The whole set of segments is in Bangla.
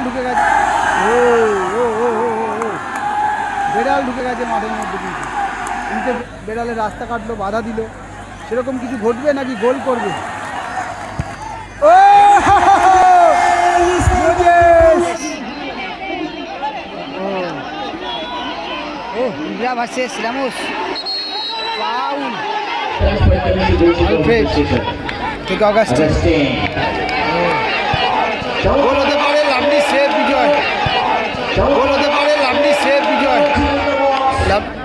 ঢুকে গেছে। ও ও ও। বেড়াল ঢুকে গেছে মাঠের মধ্যে কিন্তু তিনটে বেড়ালে রাস্তা কাটলো, বাধা দিল। সেরকম কিছু ঘটবে নাকি গোল করবে? ও! Indira versus Ramos foul. Alfred থেকে অগাস্টিন গোল হতে পারে লাভলি সেভ বিজয় গোল হতে পারে লাভলি সেভ বিজয় লাভ-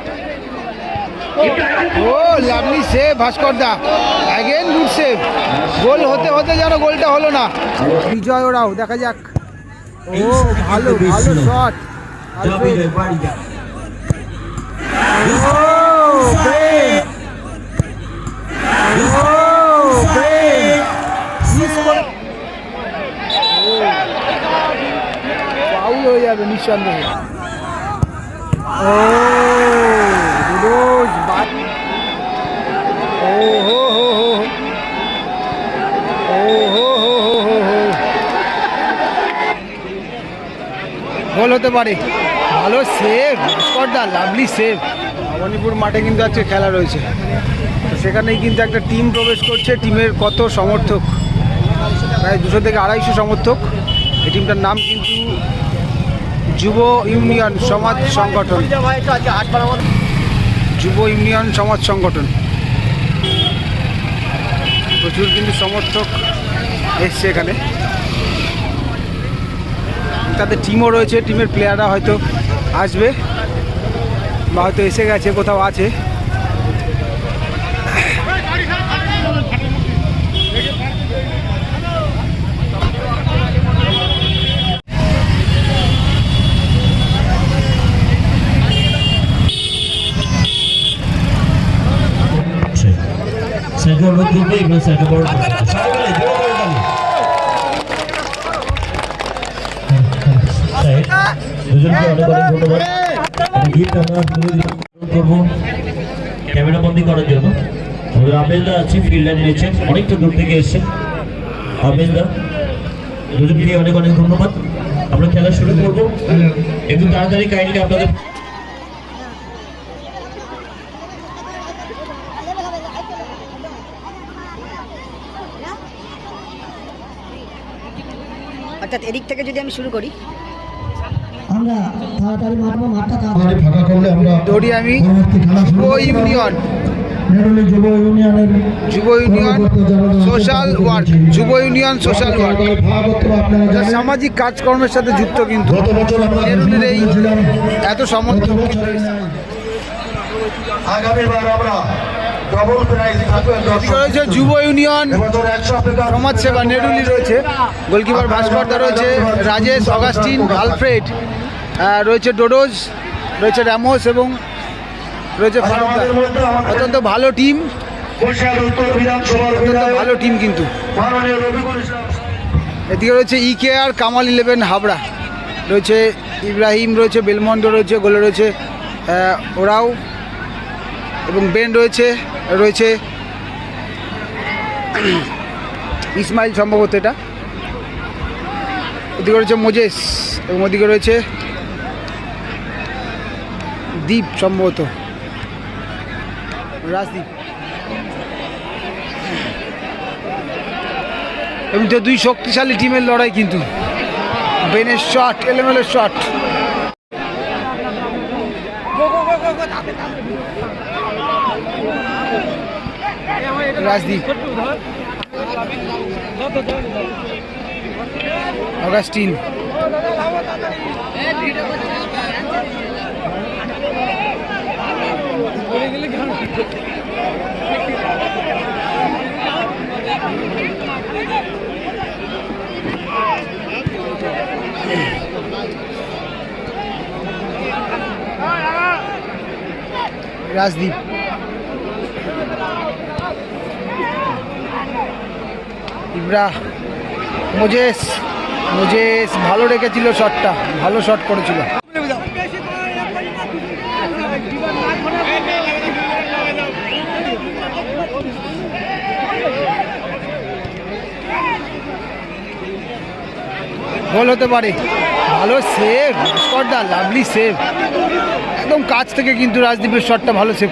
ও lovely save Bhaskar da again good save goal হতে হতে যেন গোলটা হলো না। বিজয় ওরাও দেখা যাক। ও ভালো ভালো শট. ফাউল হয়ে যাবে নিঃসন্দেহে। ও রোজ বাদ ও হো হো হো হো। ও হো হো হো হো হো গোল হতে পারে। ভালো সেভ ভাস্করদা লাভলি সেভ ভবানীপুর মাঠে কিন্তু আজকে খেলা রয়েছে। তো সেখানেই কিন্তু একটা টিম প্রবেশ করছে টিমের কত সমর্থক? প্রায় দুশো থেকে আড়াইশো সমর্থক। এই টিমটার নাম কিন্তু যুব ইউনিয়ন সমাজ সংগঠন। যুব ইউনিয়ন সমাজ সংগঠন। প্রচুর কিন্তু সমর্থক এসছে এখানে। তাদের টিমও রয়েছে টিমের প্লেয়াররা হয়তো আসবে বা হয়তো এসে গেছে, কোথাও আছে। দুজনকে অনেক অনেক ধন্যবাদ। গিফট আমরা করব। ক্যামেরা বন্দি করার জন্য। আমাদের আমেলদা আছে ফিল্ড লাইন নিয়েছেন অনেকটা দূর থেকে এসেছেন আমেলদা দুজনকে অনেক অনেক ধন্যবাদ। আমরা খেলা শুরু করব। একটু তাড়াতাড়ি কাইন্ডলি আপনাদের অর্থাৎ এদিক থেকে যদি আমি শুরু করি। আমরা তাড়াতাড়ি মারবো মাঠটা কাজ ফাঁকা করলে আমরা দৌড়ি আমি পরবর্তী খেলা শুরু যুব ইউনিয়ন। যুব ইউনিয়নের যুব ইউনিয়ন সোশ্যাল ওয়ার্ক যুব ইউনিয়ন সোশ্যাল ওয়ার্ক ভাগবত আপনারা এটা জানেন। সামাজিক কাজকর্মের সাথে যুক্ত কিন্তু। এই এত সমর্থক। আগামীবার আমরা রয়েছে যুব ইউনিয়ন আফ্রিকা নেরুলি রয়েছে গোলকিপার ভাস্করদা রয়েছে রাজেশ অগাস্টিন আলফ্রেড রয়েছে ডোডোজ রয়েছে র্যামোস এবং রয়েছে ফারুকদা। অত্যন্ত ভালো টিম অত্যন্ত ভালো টিম কিন্তু। এদিকে রয়েছে ইকে আর কামাল ইলেভেন হাবড়া। রয়েছে ইব্রাহিম রয়েছে বেলমন্ড রয়েছে গোলে রয়েছে ওরাও। এবং বেন রয়েছে রয়েছে ইসমাইল সম্ভবত এটা ওদিকে রয়েছে মোজেস এবং ওদিকে রয়েছে দ্বীপ সম্ভবত রাজদীপ এবং তো দুই শক্তিশালী টিমের লড়াই কিন্তু বেনের shot এলেমেলের shot Rajdeep. Augustine. Rajdeep. Ibra Moses Moses ভালো রেখেছিল শটটা, ভালো শট করেছিল। গোল হতে পারে। ভালো সেভ ভাস্করদা লাভলি সেভ একদম কাছ থেকে কিন্তু রাজদীপের শটটা ভালো সেভ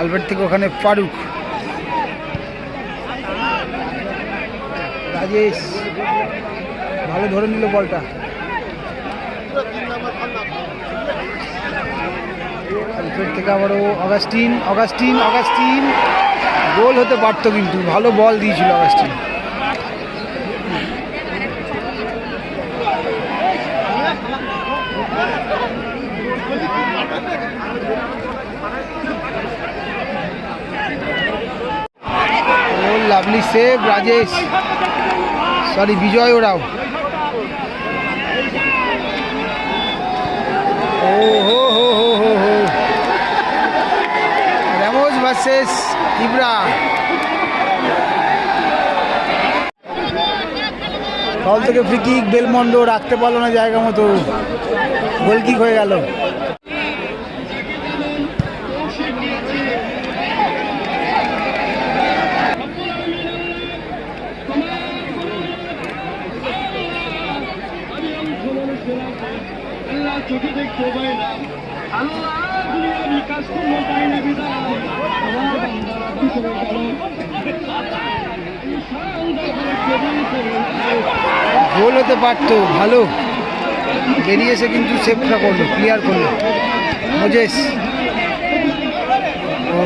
আলফ্রেড থেকে ওখানে ফারুক। রাজেশ, ভালো ধরে নিল বলটা। আলফ্রেড থেকে আবারও অগাস্টিন অগাস্টিন অগাস্টিন। গোল হতে পারতো কিন্তু, ভালো বল দিয়েছিল অগাস্টিন ও lovely save Rajesh. Sorry Bijoy Oraon. ও হো হো হো হো। হো র্যামোস ভার্সেস ইব্রা। ফল থেকে ফ্রি কিক বেলমন্ড রাখতে পারল না জায়গা মতো। গোল কিক হয়ে গেল। চোখে দেখতে পায় না। গেল। হতে পারতো, ভালো। বেরিয়ে এসে কিন্তু সেভটা করল ক্লিয়ার করল। মোজেস। ও।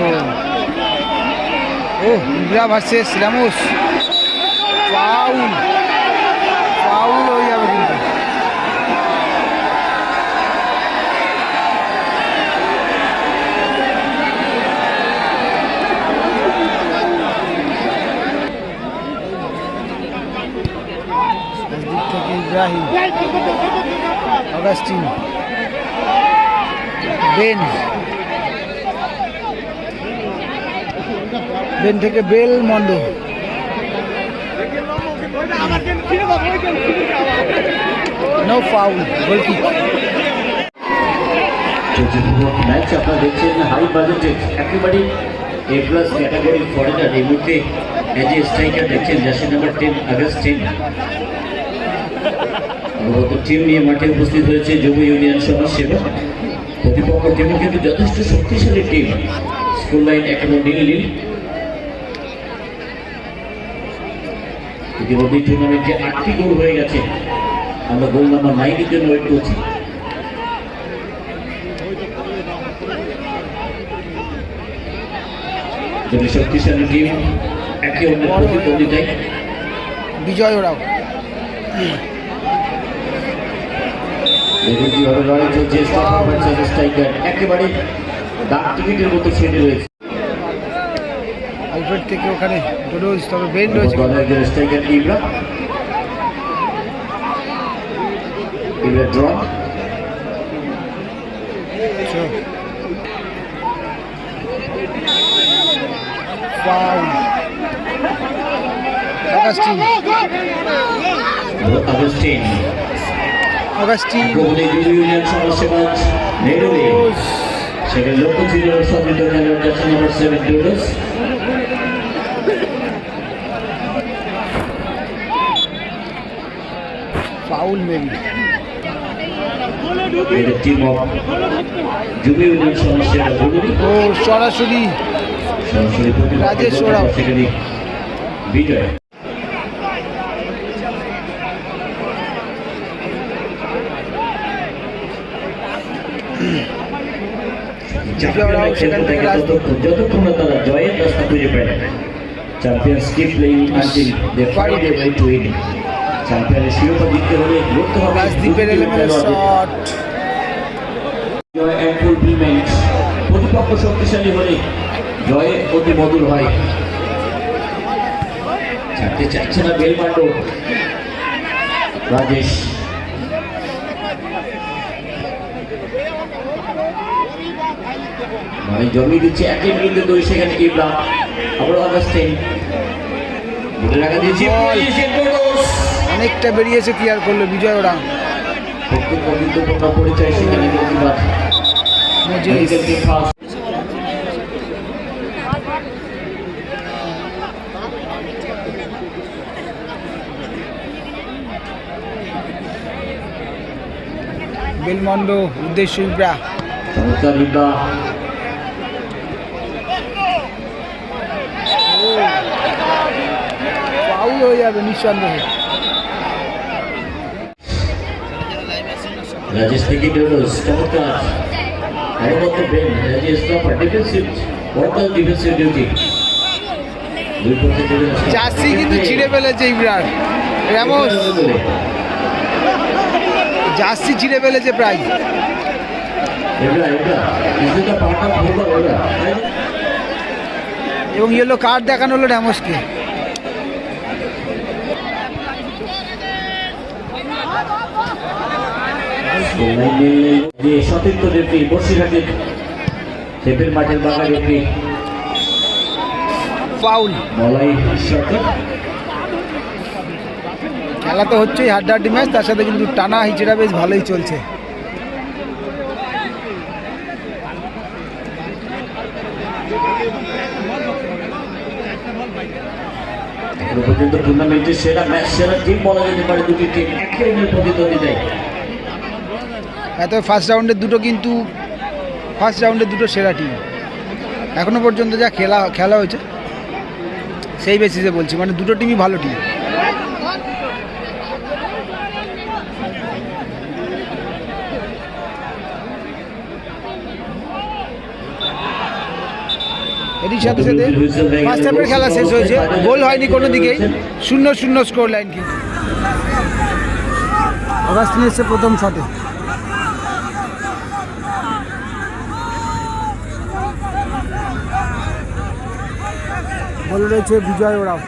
ও Ibra versus Ramos. Foul foul হয়ে যাবে কিন্তু দিক থেকে ইব্রাহিম। অগাস্টিন। বেন। বেন থেকে Belmond no foul goal kick match আপনারা দেখছেন হাই বাজেটেড একেবারে এ প্লাস ক্যাটাগরি ফরেনার এই মুহূর্তে স্ট্রাইকার দেখছেন, jersey number ten August team মাঠে উপস্থিত হয়েছে যুব ইউনিয়ন সমাজ সেবা প্রতিপক্ষ টিমও কিন্তু যথেষ্ট শক্তিশালী টিম স্কুল লাইন এখনও নীল নীল ইতিমধ্যে টুর্নামেন্টে আটটি গোল হয়ে গেছে। আমরা গোল নাম্বার নাইনের জন্য ওয়েট করছি। শক্তিশালী টিম একে অন্যের প্রতিদ্বন্দ্বিতায়। বিজয় ওরাও দেখুন কীভাবে লড়াই চলছে স্টপার স্ট্রাইকার একেবারে ডাক টিকিটের মতো ছেড়ে রয়েছে। আলফ্রেড থেকে ওখানে ডোডোজ তবে বেন রয়েছে। Striker Ibra. Ibra draw foul Augustine foul maybe ও সরাসরি। সরাসরি প্রতিপক্ষ রাজেশ ওরাও। সেখানে বিজয় ওরাও সেখান থেকে রাজদীপ। যতক্ষণ তারা জয়ের রাস্তা খুঁজে পায় champions keep playing until they find a way to win চ্যাম্পিয়নের শিরোপা জিততে হলে লড়তে হবে। রাজদীপের element shot joy and fulfilment প্রতিপক্ষ প্রতিপক্ষ শক্তিশালী হলে জয়ে অতি মধুর হয়। ছাড়তে চাইছে না বেলমান্ড রাজেশ মানে জমি দিচ্ছে একই মিনিটে দুই সেখানে ইব্রাহিম আবার অগাস্টিন অনেকটা বেরিয়েছে ক্লিয়ার করল বিজয় ওরা পরিচয় সেখানে বেলমন্ড উদ্দেশ্য ইব্রা। ফাউল হয়ে যাবে নিঃসন্দেহে। রাজেশ থেকে ডেভিলস চমৎকার অনবদ্য brain Rajesh proper defensive worker defensive duty দুই পক্ষে চলে আসে। জার্সি কিন্তু ছিঁড়ে ফেলেছে র্যামোস জার্সি ছিঁড়ে ফেলেছে প্রায়। এবং ইয়েলো কার্ড দেখানো হলো র্যামোসকে যে সতীর্থ রেফরি মাঠের বাঘা রেফরি ফাউল। মলাই সরকার। খেলা তো হচ্ছেই হাড্ডাহাড্ডি ম্যাচ তার সাথে কিন্তু টানা হিচড়া বেশ ভালোই চলছে। এখনও পর্যন্ত টুর্নামেন্টের সেরা ম্যাচ, সেরা টিম বলা যেতে পারে দুটি টিম একে অন্যের প্রতিদ্বন্দ্বিতায় এত ফার্স্ট রাউন্ডের দুটো কিন্তু ফার্স্ট রাউন্ডের দুটো সেরা টিম এখনও পর্যন্ত যা খেলা খেলা হয়েছে, সেই বেসিসে বলছি। মানে দুটো টিমই ভালো টিম এটির সাথে সাথে ফার্স্ট হাফের খেলা শেষ হয়েছে। গোল হয়নি কোনো দিকেই। শূন্য শূন্য স্কোর লাইন কিন্তু। প্রথম শটে। বলে রয়েছে বিজয় ওরাও।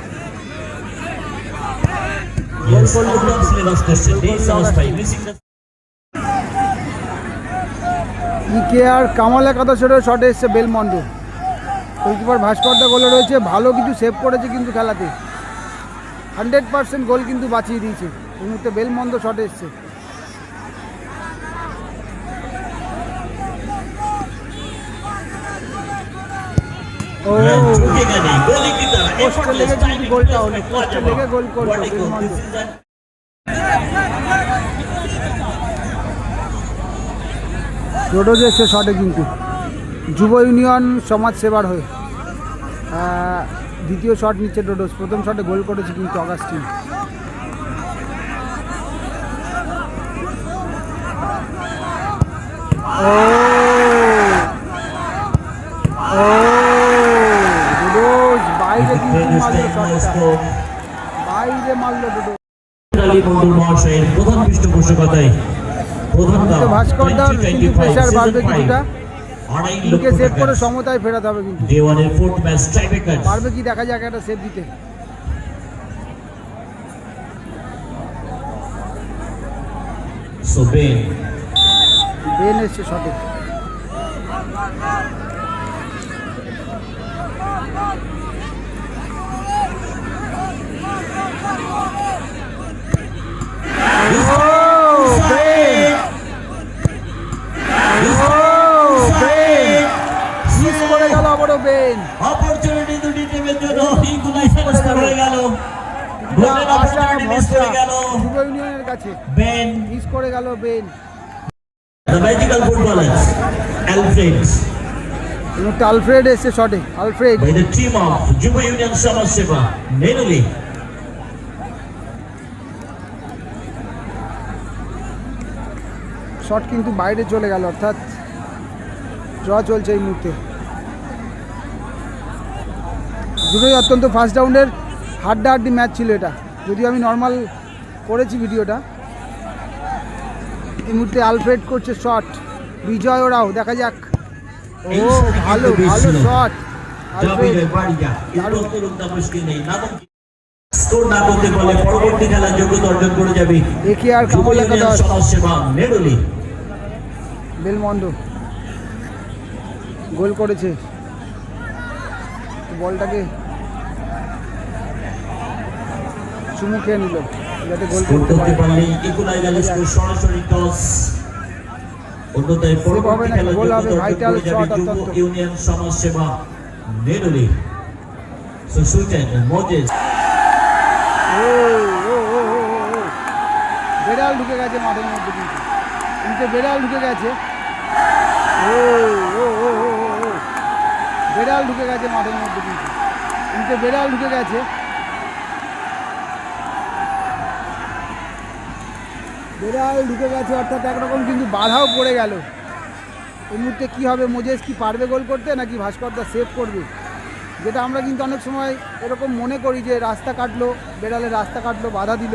ইকে আর কামাল একাদশেরও শটে এসছে বেলমন্ড। গোলকিপার ভাস্করদা গোলে রয়েছে। ভালো কিছু সেভ করেছে কিন্তু খেলাতে। হান্ড্রেড পার্সেন্ট গোল কিন্তু বাঁচিয়ে দিয়েছে। এই মুহূর্তে বেলমন্দ শট এসছে। পোস্টে রোডোজ শটে কিন্তু। যুব ইউনিয়ন সমাজ সেবার হয়ে। দ্বিতীয় শট নিচ্ছে ডোডোস প্রথম শটে গোল করেছে কিন্তু অগাস্টিন। বাইরে মারলো ডোডোস। প্রধান পৃষ্ঠপোষকতায় প্রধান ভাস্কর দার কিন্তু প্রেশার বাড়বে কিছুটা। টিমকে সেভ করে সমতায় ফেরাতে হবে কিন্তু দেওয়ানের ফোর্থ ম্যাচ টাইব্রেকার পারবে কি দেখা যাক একটা সেভ দিতে সো বেন বেন এসছে শটে মিস গেল আবারও বেন অপরচুনিটি দুটি টিমের জন্য ইকুলাইজার হয়ে গেল। গোলের অপরচুনিটি মিস হয়ে গেল। যুব ইউনিয়নের কাছে। বেন মিস করে গেল Ben the magical footballer Alfred মুহূর্তে আলফ্রেড এসছে শটে Alfred the team of Juba Union Samaj Seva, Nenuli. Shot কিন্তু বাইরে চলে গেল অর্থাৎ ড্র চলছে এই মুহূর্তে। দুটোই অত্যন্ত ফার্স্ট রাউন্ডের হাড্ডাহাড্ডি ম্যাচ ছিল এটা। যদিও আমি নর্মাল করেছি ভিডিওটা। এই মুহূর্তে আলফ্রেড করছে শট বিজয় ওরাও দেখা যাক। ও ভালো ভালো। শট পরবর্তী খেলার যোগ্যতা অর্জন করে যাবে আর যুব কামল একাদশ বেলমন্ড। গোল করেছে। বলটাকে চুমু খেয়ে নিল যাতে গোল করতে পারে সরাসরি টস পরবর্তী নাকি? গোল হবে, shot যুব অত্যন্ত। ইউনিয়ন সমাজসেবা সো সুইটেন মোজেস ও ও ও ও ও, ও। বেড়াল ঢুকে গেছে মাঠের মধ্যে কিন্তু বেড়াল ঢুকে গেছে ও, ও। বেড়াল ঢুকে গেছে মাঠের মধ্যে কিন্তু। কিন্তু বেড়াল ঢুকে গেছে। বেড়াল ঢুকে গেছে অর্থাৎ একরকম কিন্তু বাধাও পড়ে গেল। এই মুহূর্তে কী হবে মোজেস কি পারবে গোল করতে নাকি ভাস্করদা সেভ করবে? যেটা আমরা কিন্তু অনেক সময় এরকম মনে করি যে রাস্তা কাটলো বেড়ালে রাস্তা কাটলো বাধা দিল।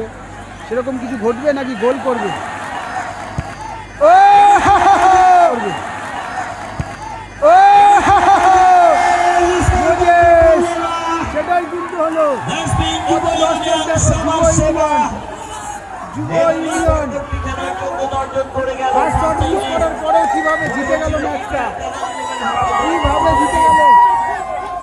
সেরকম কিছু ঘটবে নাকি গোল করবে? ও! করবে ও মোজেস! সেটাই কিন্তু হলো শট মিস করার পরেও কীভাবে জিতে গেল ম্যাচটা কীভাবে জিতে গেল?